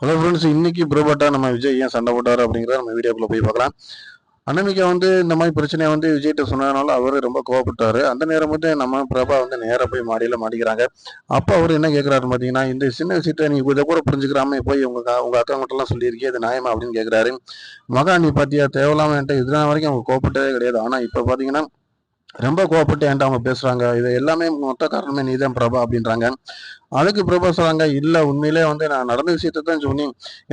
Hello friends இன்னைக்கு ப்ரோபட்டா நம்ம விஜய் ஏன் சண்டை போட்டார் அப்படிங்கிற நம்ம வீடியோக்குள்ள போய் பார்க்கலாம். அன்னமிக்கா வந்து இந்த மாதிரி பிரச்சனையை வந்து விஜய்கிட்ட சொன்னதுனால அவர் ரொம்ப கோவப்பட்டாரு. அந்த நேரம் வந்து நம்ம பிரபா வந்து நேராக போய் மாடியில் மாட்டிக்கிறாங்க. அப்போ அவர் என்ன கேட்குறாரு பார்த்தீங்கன்னா இந்த சின்ன விஷயத்தை நீ இதை கூட புரிஞ்சுக்கிறாம போய் உங்க உங்கள் உங்க அக்கா மட்டும்லாம் சொல்லியிருக்கே அது நியாயமா அப்படின்னு கேட்குறாரு மகா நீ பார்த்தியா தேவையில்லாம என்கிட்ட இதனால வரைக்கும் அவங்க கோவப்பட்டதே கிடையாது. ஆனால் இப்போ பார்த்தீங்கன்னா ரொம்ப கோவப்பட்டு என்கிட்ட அவங்க பேசுறாங்க. இது எல்லாமே மொத்த காரணமே நீதான் பிரபா அப்படின்றாங்க. அதுக்கு பிரபா சொல்றாங்க இல்லை உண்மையிலே வந்து நான் நடந்த விஷயத்த தான் சொன்னி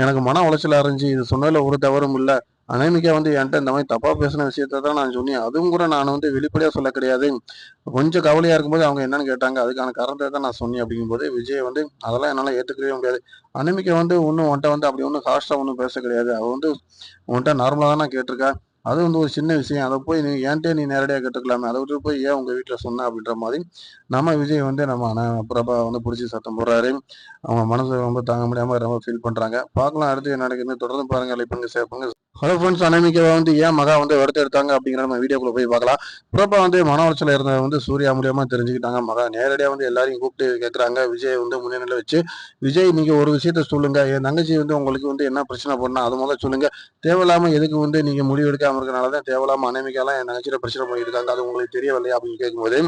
எனக்கு மன உளைச்சலா இருந்துச்சு இது சொன்னதில் ஒரு தவறும் இல்லை. அனேமிக்கா வந்து என்கிட்ட இந்த மாதிரி தப்பா பேசின விஷயத்த தான் நான் சொன்னேன். அதுவும் கூட நான் வந்து வெளிப்படையா சொல்ல கிடையாது. கொஞ்சம் கவலையா இருக்கும்போது அவங்க என்னன்னு கேட்டாங்க. அதுக்கான காரணத்தை தான் நான் சொன்னேன். அப்படிங்கும்போது விஜய் வந்து அதெல்லாம் என்னால ஏத்துக்கவே முடியாது. அனேமிக்கா வந்து ஒன்றும் உன்ட்ட வந்து அப்படி ஒன்றும் ஹாஸ்டா ஒன்றும் பேச கிடையாது. அவ வந்து உன்கிட்ட நார்மலா தான் நான் கேட்டிருக்கேன் அது வந்து ஒரு சின்ன விஷயம். அதை போய் நீ ஏன்ட்டே நீ நேரடியாக கேட்டுக்கலாமே. அதை விட்டு போய் ஏன் உங்க வீட்டில் சொன்ன அப்படின்ற மாதிரி நம்ம விஜய் வந்து நம்ம பிரபா வந்து பிடிச்சி சத்தம் போடுறாரு. அவங்க மனசு ரொம்ப தாங்க முடியாம ரொம்ப ஃபீல் பண்றாங்க. பார்க்கலாம் அடுத்து என்ன நடக்குதுன்னு தொடர்ந்து பாருங்க. லைக் பண்ணுங்க ஷேர் ஹலோ ஃப்ரெண்ட்ஸ் அனாமிக்காவை வந்து ஏன் மகா வந்து எடுத்து எடுத்தாங்க அப்படிங்கிற நம்ம வீடியோக்குள்ள போய் பார்க்கலாம். பிரபா வந்து மன உளைச்சல இருந்தது வந்து சூர்யா மூலியமா தெரிஞ்சுக்கிட்டாங்க. மகா நேரடியாக வந்து எல்லாரையும் கூப்பிட்டு கேட்குறாங்க விஜய் வந்து முன்னிலையில் வச்சு விஜய் நீங்கள் ஒரு விஷயத்த சொல்லுங்க. என் தங்கச்சி வந்து உங்களுக்கு வந்து என்ன பிரச்சனை பண்ணால் அது முதல்ல சொல்லுங்க. தேவையில்லாமல் எதுக்கு வந்து நீங்கள் முடிவு எடுக்காம இருக்கனால தான் தேவையில்லாமல் அனாமிக்காலாம் என் தங்கச்சியில் பிரச்சனை பண்ணியிருக்காங்க. அது உங்களுக்கு தெரியவில்லையா? அப்படின்னு கேட்கும்போது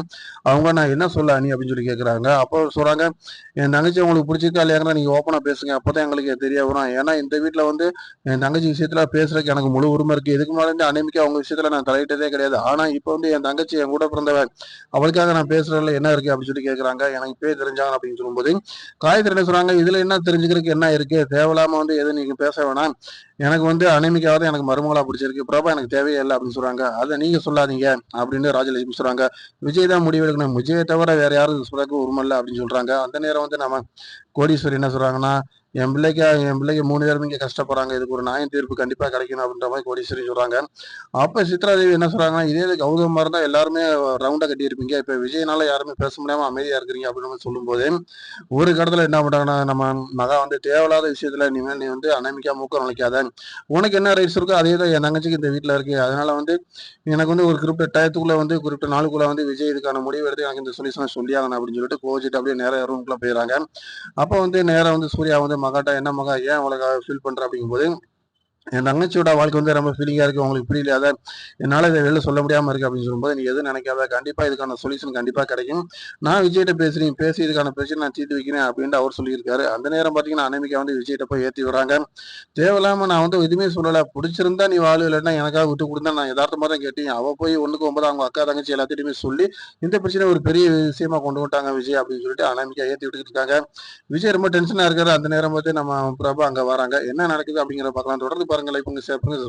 அவங்க நான் என்ன சொல்ல அணி அப்படின்னு சொல்லி கேட்குறாங்க அப்போ சொல்கிறாங்க என் தங்கச்சி உங்களுக்கு பிடிச்சிருக்கா இல்லையாங்கன்னா நீங்கள் ஓப்பனாக பேசுங்க. அப்போ தான் எங்களுக்கு தெரிய வரும். ஏன்னா இந்த வீட்டில் வந்து என் தங்கச்சி விஷயத்தில் பேசுகிற பேசுறதுக்கு எனக்கு முழு உரிமை இருக்கு. இதுக்கு முன்னாடி இருந்து அவங்க விஷயத்துல நான் தலையிட்டதே கிடையாது. ஆனா இப்போ வந்து என் தங்கச்சி என் கூட பிறந்தவன் அவளுக்காக நான் பேசுறதுல என்ன இருக்கு அப்படின்னு சொல்லி கேட்கறாங்க எனக்கு இப்பயே தெரிஞ்சாங்க அப்படின்னு சொல்லும்போது காயத்ரி என்ன சொல்றாங்க இதுல என்ன தெரிஞ்சுக்கிறதுக்கு என்ன இருக்கு? தேவையில்லாம வந்து எது நீங்க பேச வேணாம். எனக்கு வந்து அனிமிக்காவது எனக்கு மருமகளா பிடிச்சிருக்கு. பிரபா எனக்கு தேவையே இல்லை அப்படின்னு சொல்றாங்க. அதை நீங்க சொல்லாதீங்க அப்படின்னு ராஜலட்சுமி சொல்றாங்க. விஜய் தான் முடிவு எடுக்கணும் விஜயை தவிர வேற யாரும் சொல்றதுக்கு உரிமை இல்லை அப்படின்னு சொல்றாங்க. அந்த நேரம் வந்து நம்ம கோடீஸ்வரி என்ன சொல்றாங்கன்னா என் பிள்ளைக்கு என் பிள்ளைக்கு மூணு பேரும் இங்கே கஷ்டப்படுறாங்க. இதுக்கு ஒரு நியாயம் தீர்ப்பு கண்டிப்பா கிடைக்கணும் அப்படின்ற மாதிரி கோடீஸ்வரி சொல்றாங்க. அப்ப சித்ராதேவி என்ன சொல்றாங்கன்னா இதே இது கௌதம் இருந்தால் எல்லாருமே ரவுண்டாக கட்டி இருப்பீங்க விஜயனால யாருமே பேச முடியாம அமைதியா இருக்கிறீங்க அப்படின்னு மாதிரி சொல்லும்போது ஒரு கடத்துல என்ன பண்றாங்கன்னா நம்ம மகா வந்து தேவையில்லாத விஷயத்துல நீ நீ வந்து அனமிக்கா மூக்கம் நினைக்காத உனக்கு என்ன ரைட்ஸ் இருக்கோ அதே தான் என் தங்கச்சிக்கு இந்த வீட்டில் இருக்கு. அதனால வந்து எனக்கு வந்து ஒரு குறிப்பிட்ட டயத்துக்குள்ள வந்து குறிப்பிட்ட நாளுக்குள்ள வந்து விஜய் இதுக்கான முடிவு எடுத்து எனக்கு இந்த சொல்யூஷன் சொல்லியாகணும் அப்படின்னு சொல்லிட்டு கோச்சிட்டு அப்படியே நேரம் ரூம்குள்ள போயிடறாங்க. அப்போ வந்து நேரம் வந்து சூர்யா வந்து மகாட்டா என்ன மகா ஏன் உலக ஃபீல் பண்ற? அப்படிங்கும்போது என் தங்கச்சியோட வாழ்க்கை வந்து ரொம்ப ஃபீலிங்காக இருக்குது உங்களுக்கு புரியலாத என்னால் இதை வெளில சொல்ல முடியாமல் இருக்கு அப்படின்னு சொல்லும்போது நீ எதுவும் நினைக்காத கண்டிப்பாக இதுக்கான சொல்யூஷன் கண்டிப்பாக கிடைக்கும். நான் விஜய்கிட்ட பேசுகிறேன் பேசி இதுக்கான பிரச்சனை நான் தீர்த்து வைக்கிறேன் அப்படின்ட்டு அவர் சொல்லியிருக்காரு. அந்த நேரம் பார்த்தீங்கன்னா அனமிக்கா வந்து விஜய்கிட்ட போய் ஏற்றி விடுறாங்க. தேவையில்லாமல் நான் வந்து எதுவுமே சொல்லலை. பிடிச்சிருந்தா நீ வாழு இல்லைன்னா எனக்காக விட்டு கொடுத்தா நான் யதார்த்தமாக தான் கேட்டேன். அவள் போய் ஒன்றுக்கு ஒன்பது அவங்க அக்கா தங்கச்சி எல்லாத்திட்டையுமே சொல்லி இந்த பிரச்சனை ஒரு பெரிய விஷயமா கொண்டு வந்துட்டாங்க விஜய் அப்படின்னு சொல்லிட்டு அனாமிக்கா ஏற்றி விட்டுக்கிட்டு இருக்காங்க. விஜய் ரொம்ப டென்ஷனாக இருக்காரு. அந்த நேரம் பார்த்து நம்ம பிரபா அங்கே வராங்க. என்ன நடக்குது அப்படிங்கிற பார்க்கலாம். தொடர்ந்து பாருங்க லைக் பண்ணுங்க ஷேர் பண்ணுங்க